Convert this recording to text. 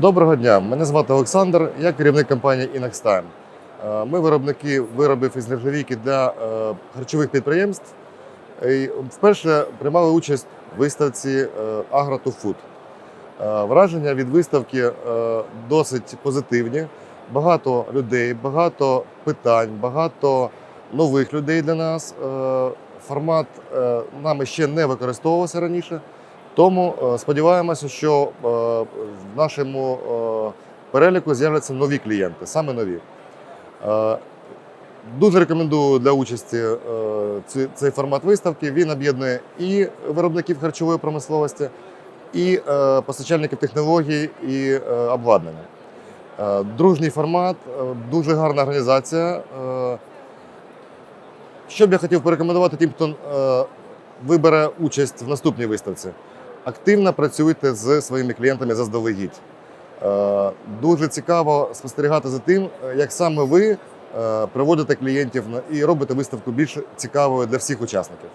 Доброго дня, мене звати Олександр, я керівник компанії. Е, Ми виробники виробів із нержавійки для е, харчових підприємств. І вперше приймали участь в виставці to Food. Е, Враження від виставки е, досить позитивні. Багато людей, багато питань, багато нових людей для нас. Е, Формат е, нами ще не використовувався раніше. Тому е, сподіваємося, що е, в нашому е, переліку з'являться нові клієнти, саме нові. Дуже рекомендую для участі цей формат виставки. Він об'єднує і виробників харчової промисловості, і постачальників технологій і обладнання. Дружній формат, дуже гарна організація. Що б я хотів порекомендувати тим, хто вибере участь в наступній виставці? Активно працюйте з своїми клієнтами заздалегідь. Е, Дуже цікаво спостерігати за тим, е, як саме ви проводите приводите клієнтів і робите виставку більш цікавою для всіх учасників.